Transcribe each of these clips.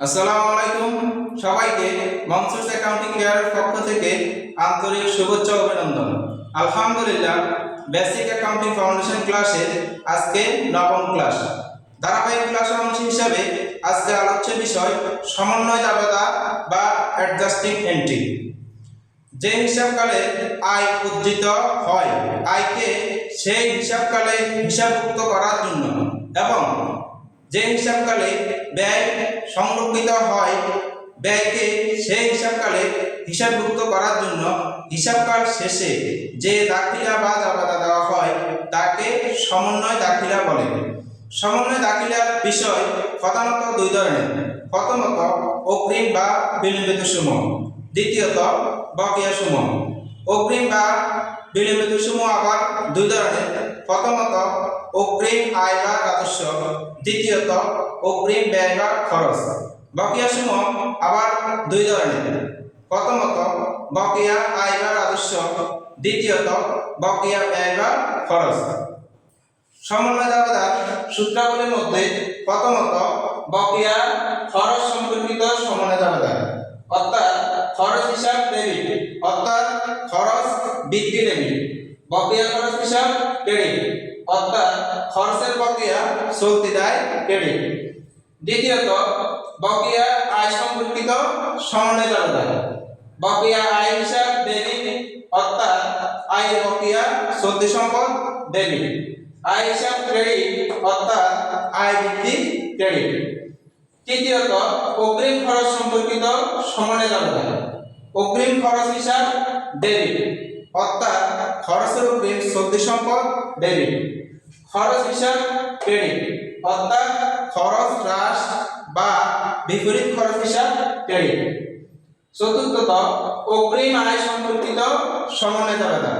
আসসালামু আলাইকুম সবাইকে মনসুস অ্যাকাউন্টিং কেয়ারের পক্ষ থেকে আন্তরিক শুভেচ্ছা অভিনন্দন। আলহামদুলিল্লাহ, বেসিক অ্যাকাউন্টিং ফাউন্ডেশন ক্লাসে আজকে নবম ক্লাস। ধারাবাহিক ক্লাসের অংশ হিসাবে আজকে আলোচ্য বিষয় সমন্বয় জাবেদা বা অ্যাডজাস্টিং এন্ট্রি যে হিসাবকালে আয় উজ্জিত হয়, আয়কে সেই হিসাবকালে হিসাবভুক্ত করার জন্য এবং যে হিসাবকালে ব্যয় সংরক্ষিত হয়, ব্যয়কে সেই হিসাবকালে হিসাবভুক্ত করার জন্য হিসাবকাল শেষে যে দাখিলা বা জাবাদা দেওয়া হয়, তাকে সমন্বয় দাখিলা বলে। সমন্বয় দাখিলার বিষয় প্রধানত দুই ধরনের। প্রথমত, অগ্রিম বা বিলম্বিত সমূহ দ্বিতীয়ত, বকেয়া সমূহ অগ্রিম বা বিলম্বিত সমূহ আবার দুই ধরনের। প্রথমত, অগ্রিম আয় বা রাজস্ব দ্বিতীয়ত, অগ্রিম ব্যয় বা খরচ। বকেয়া সমূহ আবার দুই ধরনের। প্রথমত, বকেয়া আয় বা রাজস্ব দ্বিতীয়ত, বকেয়া ব্যয় বা খরচ। সমন্বয় দাবেদার সূত্রাবলীর মধ্যে প্রথমত, বকেয়া খরচ সম্পর্কিত সমন্বয় দাবেদার, অর্থাৎ খরচ হিসাব ডেবিট অর্থাৎ খরচ বৃদ্ধি ডেবিট বকেয়া খরচ অর্থাৎ খরচের বকেয়া চলতি দায় ক্রেডিট দ্বিতীয়ত, বকেয়া আয় সম্পর্কিত সমন্বয় দাবেদার বকেয়া আয় হিসাব ডেবিট অর্থাৎ আয় বকেয়া চলতি সম্পদ ডেবিট আয় হিসাব ক্রেডিট অর্থাৎ আয় বৃদ্ধি ক্রেডিট তৃতীয়ত, অগ্রিম খরচ সম্পর্কিত সমানে জানা অগ্রিম খরচ হিসাব ডেবিট অর্থাৎ খরচের অগ্রিম চলতি সম্পদ ডেবিট খরচ হিসাব ক্রেডিট অর্থাৎ খরচ হ্রাস বা বিপরীত খরচ হিসাব ক্রেডিট চতুর্থত, অগ্রিম আয় সম্পর্কিত সমন্বয় জানা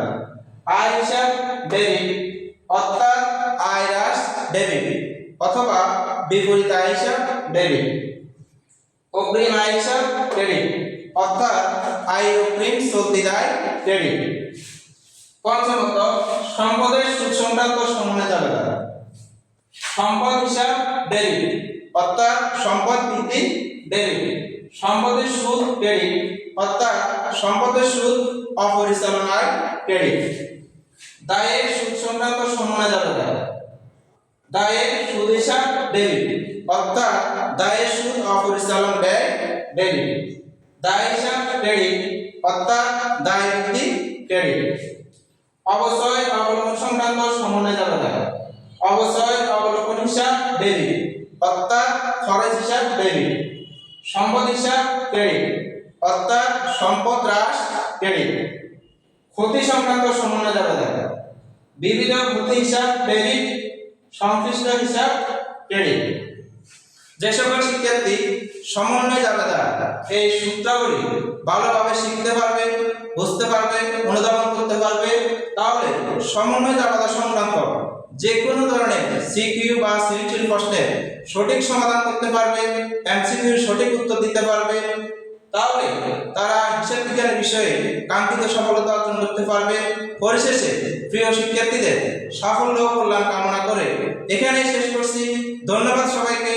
আয় হিসাব ডেবিট অর্থাৎ আয় হ্রাস ডেবিট অথবা বিপরীত আয় হিসাব ডেবিট অগ্রিম আয় হিসাব ক্রেডিট অর্থাৎ আয় অগ্রিম চলতি দায় ক্রেডিট পঞ্চমত, সম্পদের সুদ সংক্রান্ত সমন্বয় যাবে না। সম্পদ হিসাব ডেবিট অর্থাৎ সম্পদ বৃদ্ধি ডেবিট সম্পদের সুদ ক্রেডিট অর্থাৎ সম্পদের সুদ অপরিচালনায় ক্রেডিট দায়ের সুদ সংক্রান্ত সমন্বয় যাবে না। দায়ের সুদ হিসাব ডেবিট অর্থাৎ দায়ের সুদ অপরিচালন ব্যয় ডেবিট হিসাব ক্রেডিট অর্থাৎ দায় বৃদ্ধি ক্রেডিট অবশ্যই অবলম্বন সংক্রান্ত সমন্বয় যাবে না অবশ্যই অবলম্বন হিসাব ডেবিট অর্থাৎ খরচ হিসাব ডেবিট সম্পদ হিসাব ক্রেডিট অর্থাৎ সম্পদ হ্রাস ক্রেডিট ক্ষতি সংক্রান্ত সমন্বয় যাবে না বিবিধ ক্ষতি হিসাব ডেবিট সংশ্লিষ্ট হিসাব ক্রেডিট যে সকল শিক্ষার্থী সমন্বয় জাবেদা এই সূত্রাবলী ভালোভাবে শিখতে পারবে, বুঝতে পারবে, অনুধাবন করতে পারবে, তাহলে সমন্বয় জাবেদা সংক্রান্ত যে কোনো ধরনের সিকিউ বা সিরিটির প্রশ্নের সঠিক সমাধান করতে পারবে এমসিকিউর সঠিক উত্তর দিতে পারবে, তাহলে তারা হিসাব বিজ্ঞানের বিষয়ে কাঙ্ক্ষিত সফলতা অর্জন করতে পারবে। পরিশেষে প্রিয় শিক্ষার্থীদের সাফল্য কল্যাণ কামনা করে এখানেই শেষ করছি। ধন্যবাদ সবাইকে।